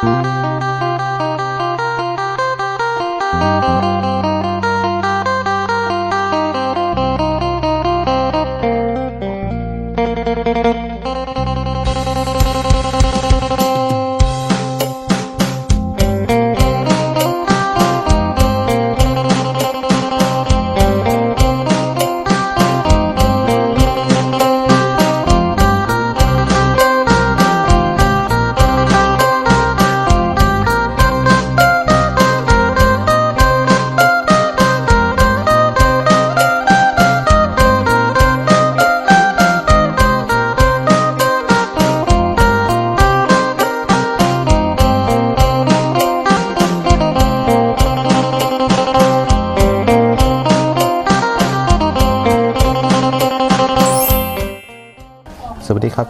ส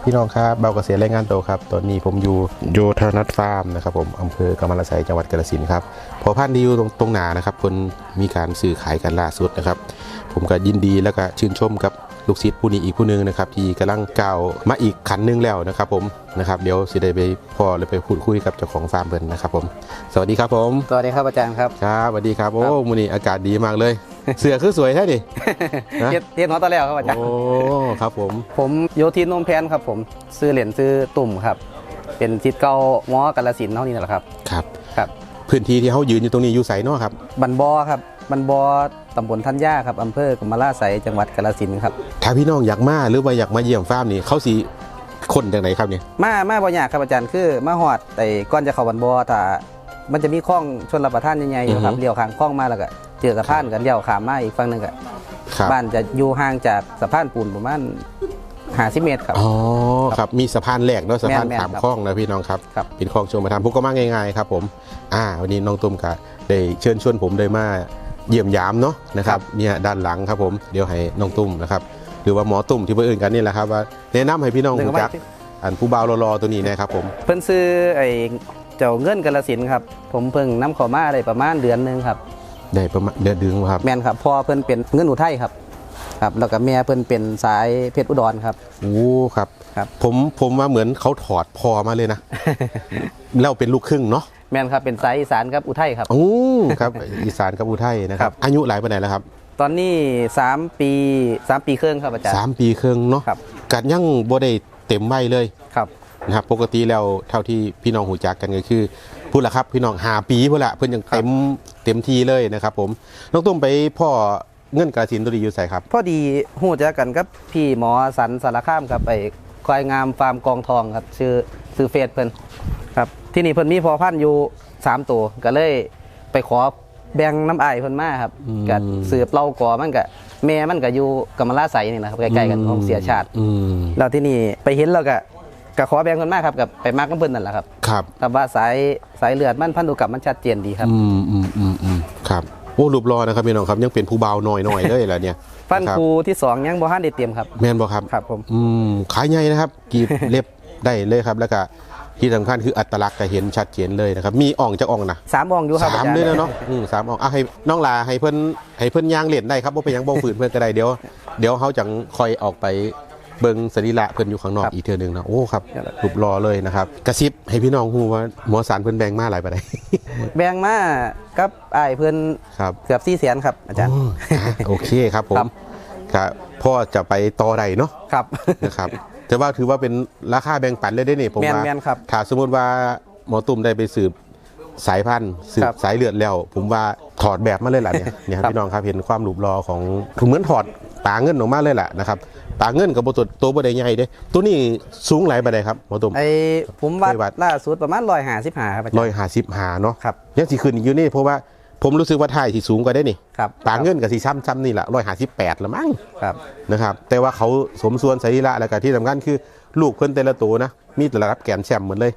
พี่น้องครับเบาเกษตรแรงงานโตวครับ ตอนนี้ผมอยู่โยธานัทฟาร์มนะครับผมอำเภอกำมะละไสจังหวัดกาฬสินธุ์ครับพอพันธุ์ดีอยู่ตรงตรงหนานะครับคนมีการซื้อขายกันล่าสุดนะครับ ผมก็ยินดีแล้วก็ชื่นชมกับลูกศิษย์ผู้นี้อีกผู้หนึงนะครับที่กำลังก้าวมาอีกขันหนึงแล้วนะครับ ผมนะครับเดี๋ยวสิได้ไปพ่อเลยไปพูดคุยกับเจ้าของฟาร์มเพิ่นนะครับผม สวัสดีครับผมสวัสดีครับอาจารย์ครับครับสวัสดีครับโอ้ครับมื้อนี้อากาศดีมากเลย เสือคือสวยแท้ดิ ฮะเทียนเทียนหัวตะแล้วครับอาจารย์ โอ้ครับผม ผมโยทินนมแพนครับผมซื้อเหรียญซื้อตุ่มครับ เป็นทิศเก่าหมอกาลสินธุ์เท่านี้แหละครับ ครับ ครับ พื้นที่ที่เขายืนอยู่ตรงนี้อยู่ไสเนาะครับ บันบอครับ บันบอตำบลทัญญาครับอำเภอกำมะลาไสยจังหวัดกาฬสินธุ์ครับ ถ้าพี่น้องอยากมาหรือว่าอยากมาเยี่ยมฟาร์มนี่เขาสีคนจากไหนครับเนี่ยมามาบ่ยากครับอาจารย์คือมาหอดแต่ก่อนจะเข้าบันบอถ้ามันจะมีคลองชนรับประทานใหญ่ๆอยู่ครับเลี้ยวข้างคลองมาแล้วก็ เจอสะพานกันเลี้ยวขามมาอีกฝั่งหนึงก็ครับบ้านจะอยู่ห่างจากสะพานปูนประมาณ50เมตรครับ อ๋อครับมีสะพานแหลกเนาะสะพานแม่นๆขามครับคลองนะพี่น้องครับครับ เป็นคลองชมประทานพวกก็มาง่ายๆครับผมอ่าวันนี้น้องตุ้มก็ได้เชิญชวนผมได้มาเยี่ยมยามเนาะนะครับเนี่ยด้านหลังครับผมเดี๋ยวให้น้องตุ้มนะครับหรือว่าหมอตุ้มที่เพื่อนกันนี่แหละครับว่าแนะนำให้พี่น้องหนึ่งรู้ว่าจักอันผู้บ่าวรอๆตัวนี้นะครับผมเพิ่นซื้อไอ้เจ้าเงินกาลสินธุ์ครับ ผมเพิ่งนำเข้ามาได้ประมาณเดือนหนึงครับ ได้ประมาณเดือนดึงครับ แม่นครับพ่อเพิ่นเป็นเงินอุทัยครับครับแล้วก็แม่เพิ่นเป็นสายเพชรอุดรครับ โอ้ครับครับ ผมผมว่าเหมือนเขาถอดพอมาเลยนะแล้วเป็นลูกครึ่งเนาะแม่นครับเป็นสายอีสานครับอุทัยครับโอ้ครับอีสานกับอุทัยนะครับครับอายุหลายปานไหนแล้วครับ ตอนนี้ 3 ปี 3 ปีครึ่งครับอาจารย์สามปีครึ่งเนาะครับกัดยังบ่ได้เต็มใบเลยครับนะครับปกติแล้วเท่าที่พี่น้องหูจักกันก็คือ พูดละครับพี่น้องหาปีพูดละเพื่อนยังเต็มเต็มทีเลยนะครับ ผมน้องตุ้มไปพ่อเงื่อนกระสินตัวดีอยู่ใส่ครับ พอดีฮู้จักกันกับพี่หมอสันสารคามครับไอ้ควายงามฟาร์มกองทองครับ ชื่อชื่อเฟซเพิ่นครับ ที่นี่เพิ่นมีพอพันธุ์อยู่สามตัวก็เลยไปขอแบ่งน้ำอายเพิ่นมาครับอืมก็สืบเล่าก่อมันก็แม่มันก็อยู่กำมะลาไสนี่นะครับใกล้ๆกันของเสียชาติอืมแล้วที่นี่ไปเห็นแล้วก็ ก็ขอแบ่งเพิ่นมาครับกับไปมักน้ำเพิ่นนั่นแหละครับครับแต่ว่าสายสายเลือดมันพันธุกรรมมันชัดเจนดีครับอืมอืมอืมอืมครับโอ้รูปรอนะครับพี่น้องครับยังเป็นผู้เบาหน่อยหน่อยเลยแหละเนี่ยฟันรับคูที่สองยังบ่ทันได้เตรียมครับแมนบอครับครับผมอืมขายใหญ่นะครับกรีบเล็บได้เลยครับ แล้วก็ที่สำคัญคืออัตลักษณ์ก็เห็นชัดเจนเลยนะครับ มีอ่องจะอ่องนะสามองอยู่ครับสามอจรด้วยนะเนาะอืมสามอ่องอะให้น้องลาให้เพิ่นให้เพิ่นย่างเล่นได้ครับว่าเป็นหยังบ่ฝืนเพิ่นก็ได้เดี๋ยว เดี๋ยวเขาจังคอยออกไป เบิ่งสรีระเพิ่นอยู่ข้างนอกอีกเทื่อหนึงนะโอ้ครับ รูปรอเลยนะครับ กระซิบให้พี่น้องฮู้ว่าหมอสารเพิ่นแบ่งมาหลายปานใด แบ่งมากับอ้ายเพิ่นครับ เกือบ4แสนครับอาจารย์โอ้อะโอเคครับผครัมบครับพ่อจะไปต่อใดเนาะ ครับ นะครับแต่ว่าถือว่าเป็นราคาแบ่งปันเลยได้นี่ผมแม่นว่าแม่นครับถ้าสมมติว่าหมอตุ่มได้ไปสืบสายพันธุ์สืบครับสายเลือดแล้ว ผมว่าถอดแบบมาเลยล่ะเนี่ยเนี่ยครับครับพี่น้องครับเห็นความหลุบรอของเหมือนถอดปลาเงินออกมาเลยล่ะนะครับ ปลาเงินกับตัวตัวบดใหญ่เด้ ตัวนี้สูงหลายปานใดครับหมอตุ่มไอ้ผมวัดเคยวัด ล่าสุดประมาณ155ครับอาจารร้อยย์ห้าสิบหาเนาะครับ ยังสิขึ้นอีกอยู่นี่เพราะว่าผมรู้สึกว่าท่ายที่สูงกว่าได้นี่ ครับปลาเงินกับสีซ้ำซ้ำนี่แหละร้อยห้าสิบแปดละมั้ง ครับ นะครับแต่ว่าเขาสมส่วนสรีระแล้วก็ที่สำคัญคือลูกเพิ่นแต่ละตัวนะมีแต่ละรับแกนแชมป์เหมือนเลย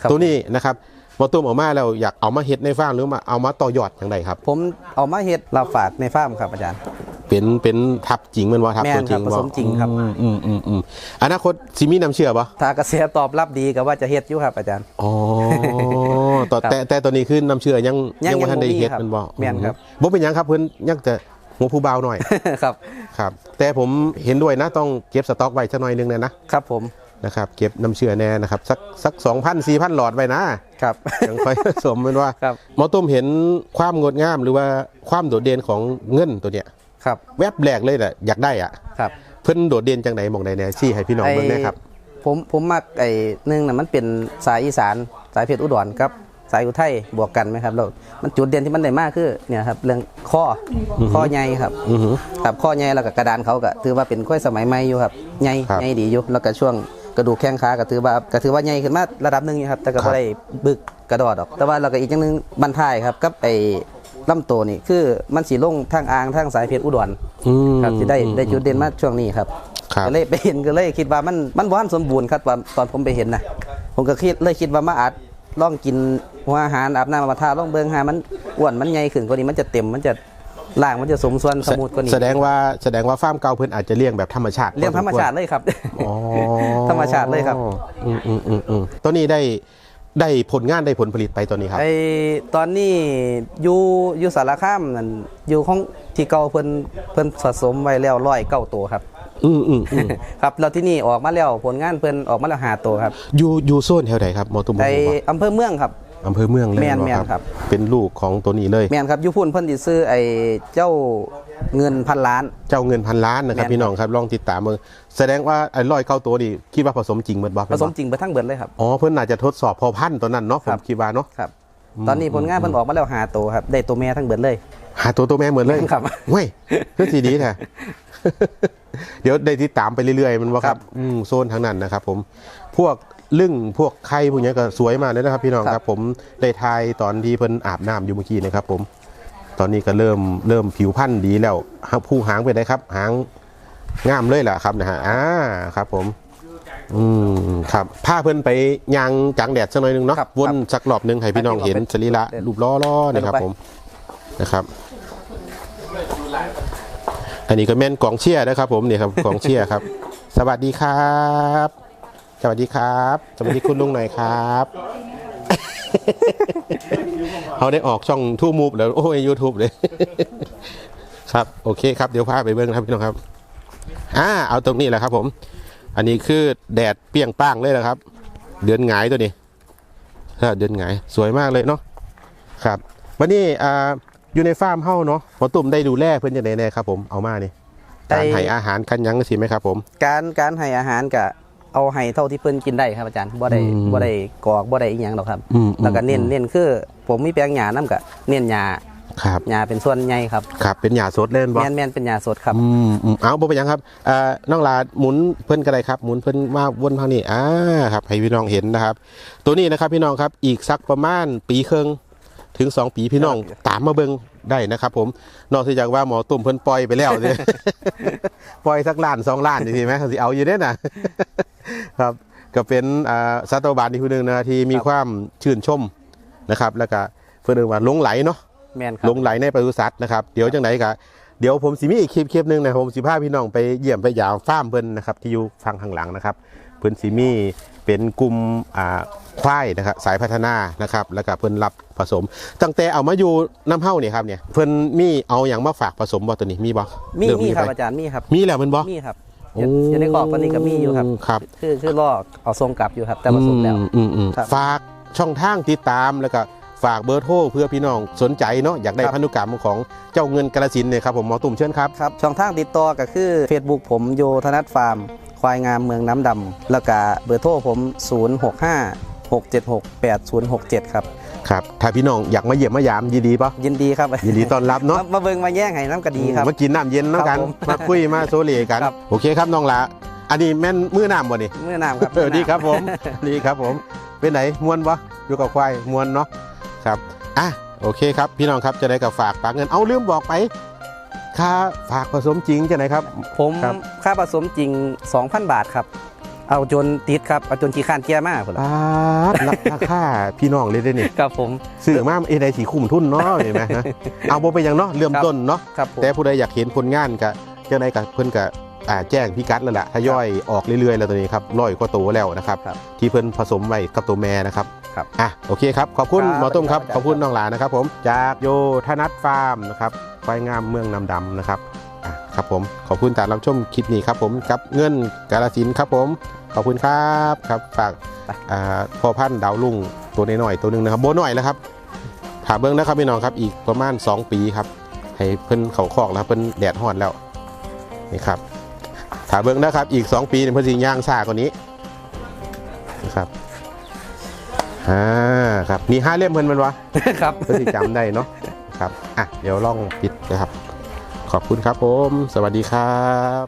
ครับ ตัวนี้นะครับพอตุ้มออกมาแล้วอยากเอามาเฮ็ดในฟาร์มหรือมาเอามาต่อยอดอย่างไรครับ ผมเอามาเฮ็ดเราฝากในฟาร์มครับอาจารย์ เป็นเป็นทับจริงแมันว่าทับแม่นตัวจริงครับผสมจริงครับ อืมอืมอืมอืมอนาคตซิมีน้ำเชื่อปะถ้ากระแสตอบรับดีก็ว่าจะเฮ็ดอยู่ครับอาจารย์ อ๋อต่อครับแต่แต่ตัวนี้คือน้ำเชื่อยังยังบ่ทันได้ยังบ่มีเฮ็ดครับแมันบ่แม่นครับ บ่เป็นหยังครับเพิ่นยังจะหัวผู้เบาหน่อย ครับ ครับแต่ผมเห็นด้วยนะต้องเก็บสต็อกไว้สักหน่อยนึงนะนะครับผมนะครับเก็บน้ำเชื่อแน่นะครับสักสักสองพันสี่พันหลอดไปนะครับ ยังค่อยผสมเป็นว่าครับ หมอตุ้มเห็นความงดงามหรือว่าความโดดเด่นของเงินตัวเนี้ย ครับแวบแรกเลยแหละอยากได้อะครับเพิ่นโดดเด่นจังไหนมองใดแน่ซี่ให้พี่น้องเบิ่งแน่ครับ ผมผมมักไอ้หนึ่งน่ะมันเป็นสายอีสานสายเพชรอุดรครับสายอุทัยบวกกันไหมครับแล้วมันจุดเด่นที่มันได้มากคือเนี่ยครับเรื่องข้ออข้อใหญ่ครับอือหือครับข้อใหญ่แล้วก็กระดานเขาก็ถือว่าเป็นกล้วยสมัยใหม่อยู่ครับใหญ่ครับใหญ่ดีอยู่แล้วก็ช่วงกระดูกแข้งขาก็ถือว่าก็ถือว่าใหญ่ขึ้นมาระดับหนึ่งอยู่ครับแต่ก็ครับบ่ได้บึกกระดอดออก แต่ว่าเราก็อีกอย่างหนึงบันทายครับกับไอ้ ลำตัวนี่คือมันสีลงทางอ่างทางสายเพชรอุดรอืมครับที่ได้ได้จุดเด่นมากช่วงนี้ครับครับก็เลยไปเห็นก็เลยคิดว่ามันมันบ่ทันสมบูรณ์ครับตอนตอนผมไปเห็นนะผมก็คิดเลยคิดว่ามาอาจลองกินหัวอาหารอาบน้ำมาทาลองเบิ่งหามันอ้วนมันใหญ่ขึ้นกว่านี้มันจะเต็มมันจะล่างมันจะสมส่วนสมูทกว่านี้แสดงว่าแสดงว่าฟาร์มเก่าเพิ่นอาจจะเลี้ยงแบบธรรมชาติเรื่องธรรมชาติเลยครับอ๋อธรรมชาติเลยครับอืมอืมอืมอืมตัวนี้ได้ ได้ผลงานได้ผลผลิตไปตัวนี้ครับไอตอนนี้อยู่อยู่สารคามนั่นอยู่ของที่เก่าเพิ่นเพิ่นสะสมไว้แล้วร้อยเก้าตัวครับอืมอืมอืมครับแล้วที่นี่ออกมาแล้วผลงานเพิ่นออกมาแล้วหาตัวครับอยู่อยู่โซนแถวไหนครับหมอตุ้มในบอกว่าอำเภอเมืองครับอำเภอเมืองเลยแม่นเหรอแม่นครับ เป็นลูกของตัวนี้เลยแม่นครับอยู่พุ่นเพิ่นสิซื้อไอ้เจ้า เงินพันล้าน เจ้าเงินพันล้านนะครับแม่นพี่น้องครับลองติดตามมือแสดงว่าไอ้ร้อยเก้าตัวนี่คิดว่าผสมจริงเหมือนบ่ผสมจริงไปทั้งเบิดเลยครับอ๋อเพิ่นอาจจะทดสอบพอพันธุ์ตัวนั้นเนาะผครัมบคิดว่าเนาะครับตอนนี้ผลงานเพิ่นออกมาแล้วหาตัวครับ ได้ตัวแม่ทั้งเบิดเลย หาตัวตัวแม่เหมือนเลยครับเว้ยเพื่อสีดีแท้เดี๋ยวได้ติดตามไปเรื่อยๆ มันว่าคครัรับบอืมโซนทางนั้นนะครับ ผมพวกลึ่งพวกไข่พวกนี้ก็สวยมากเลยนะครับ พี่น้องครับครับผมได้ทายตอนที่เพิ่นอาบน้ำอยู่เมื่อกี้นะครับ ผม ตอนนี้ก็เริ่มเริ่มผิวพันธุ์ดีแล้วหาผู้หางไปได้ครับ หางงามเลยล่ะครับนะฮะอ่าครับผม อืมครับผ้าเพิ่นไปยางจังแดดสักหน่อยหนึงเนาะครับ วนสักรอบหนึงให้พี่น้องเห็นสรีระรูปล้อๆนะครับไปผมนะครับ อันนี้ก็แม่นกองเชียร์นะครับ ผมเนี่ยครับกองเชียร์ครับ สวัสดีครับ สวัสดีครับ สวัสดีคุณลุงหน่อยครับ เขาได้ออกช่องทูมูฟแล้วโอ้ยยูทูบเลย ครับโอเคครับเดี๋ยวพาไปเบิ้งนะครับพี่น้องครับอ่าเอาตรงนี้แหละครับ ผม อันนี้คือแดดเปรี้ยงป้างเลยนะครับ เดือนหงายตัวนี้ครับเดือนหงายสวยมากเลยเนาะครับวันนี้อ่าอยู่ในฟาร์มเฮ้าเนาะหมอตุ่มได้ดูแลเพื่อนยังไงแน่ครับผมเอามานี่การให้อาหารกันยังสิไหมครับ ผม การการให้อาหารก็ เอาให้เท่าที่เพิ่นกินได้ครับอาจารย์บ่ได้อืมบ่ได้กรอกบ่ได้อีหยังหรอกครับอืมแล้วก็เน้นอืมเน้นคือ ผมมีแปลงหญ้านํก็เน้นหญ้าครับหญ้าเป็นส่วนใหญ่ครับครับเป็นหยาสดเล่นบ่แม่นแม่นเป็นหญ้าสดครับอืมอืมเอาบ่เป็นหยังครับเอ่อน้องลาหมุนเพิ่นก็ได้ครับหมุนเพิ่นมาวนทางนี้อ่าครับให้พี่น้องเห็นนะครับ ตัวนี้นะครับพี่น้องครับอีกสักประมาณปีครึ่งถึง 2 ปีพี่น้องตามมาเบิ่งได้นะครับผมนอกจากว่าหมอตุ่มเพิ่นปล่อยไปแล้วเนี่ยปล่อยสักล้านสองล้านนี่สิไหมสิเอาอยู่เด้น่ะ ครับก็เป็นอ่าสัตวบาลที่ผู้หนึงนะที่มีครับความชื่นชมนะครับ แล้วก็เพิ่นเรียกว่าหลงไหลเนาะแม่นครับ หลงไหลในปศุสัตว์นะครับเดี๋ยวจังไหนกะเดี๋ยวผมสิมีอีกคลิปคลิปหนึงนะครับผมสิพาพี่น้องไปเยี่ยมไปยามฟาร์มเพิ่นนะครับที่อยู่ฟังข้างหลังนะครับเพิ่นสิมีเป็นกลุ่มอ่าควายนะครับสายพัฒนานะครับแล้วก็เพิ่นรับผสม ตั้งแต่เอามาอยู่น้ำเฮ้านี่ครับเนี่ยเพิ่นมีเอาอย่างมาฝากผสมบ่ตัวนี้มีบ่มีเริ่มีครับไปอาจารย์มีครับมีแล้วแมันบ่มีครับ อยู่อยู่ในกรอบตอนนี้ก็มีอยู่ครับ ครับคือคือลอกเอาทรงกลับอยู่ครับ แต่ผสมแล้วอือืมอืมครับฝากช่องทางติดตามแล้วก็ฝากเบอร์โทรเพื่อพี่น้องสนใจเนาะอยากได้ครับพันธุกรรมของเจ้าเงินกระสินธุ์เนี่ยครับผมหมอตุ่มเชิญครับครับช่องทางติดต่อก็คือ Facebook ผมโยธนัทฟาร์ม ควายงามเมืองน้ำดำแล้วก็เบอร์โทรผม 065 676 8067 ครับ ครับถ้าพี่น้องอยากมาเยี่ยมมายามยินดีปะยินดีครับยินดีต้อนรับเนาะมามาเบิงมาแย่งให้น้ำกระดีครับมากินน้ำเย็นน้ำกันครับผมมาคุยมาโซเลกันครับโอเคครับน้องละอันนี้แม่นมือน้ำบ่นี่เมื่อน้ำครับเออดีครับผมดีครับผมเป็นไหนมวนปะอยู่กับควายมวนเนาะครับอะโอเคครับพี่น้องครับจะได้กับฝากฝากเงินเอาลืมบอกไปค่าฝากผสมจริงจะไหนครับ ผมครับค่าผสมจริง 2,000 บาทครับ เอาจนติดครับเอาจนขี้ข้านเกียร์มากคนละอ่าราราคาพี่น้องเลยได้อนี่ครับผมซื้อมาเอไดสีคุ้มทุนเนาะเห็นไหมฮะเอาบ่ไปอย่างเนาะเริ่มต้นเนาะครับผมแต่ผู้ใดอยากเห็นผลงานก็จะได้กับเพิ่นก็อ่าแจ้งพิกัดแล้วล่ะทยอยออกเรื่อยๆ แล้วตัวนี้ครับร้อยกว่าตัวแล้วนะครับครับที่เพิ่นผสมไว้กับตัวแม่นะครับครับอะโอเคครับ ขอบคุณครับหมอตุ้มครับครับขอบคุณน้องหลานนะครับ ผมจากโยธนัทฟาร์มนะครับควายงามเมืองนำดำนะครับอะครับผมขอบคุณตามรับชมคลิปนี้ครับผมกับเงินกาลสินธุ์ครับผม ขอบคุณครับครับฝากอ่าพ่อพันธุ์ดาวลุ่งตัวน้อยๆตัวหนึงนะครับโบหน่อยแล้วครับถาเบิ้งนะครับพี่น้องครับอีกประมาณ 2 ปีครับ ให้เพิ่นเขาคอกแล้วเพิ่นแดดฮ้อนแล้วนี่ครับถาเบิ้งนะครับอีก 2 ปีเนี่ยเพิ่นสิย่างซ่ากว่านี้นะครับอ่าครับนี่ห้าเล่มเพิ่นแมันวะครับเพื่อที่จำได้เนาะครับอะเดี๋ยวลองปิดนะครับ ขอบคุณครับผม สวัสดีครับ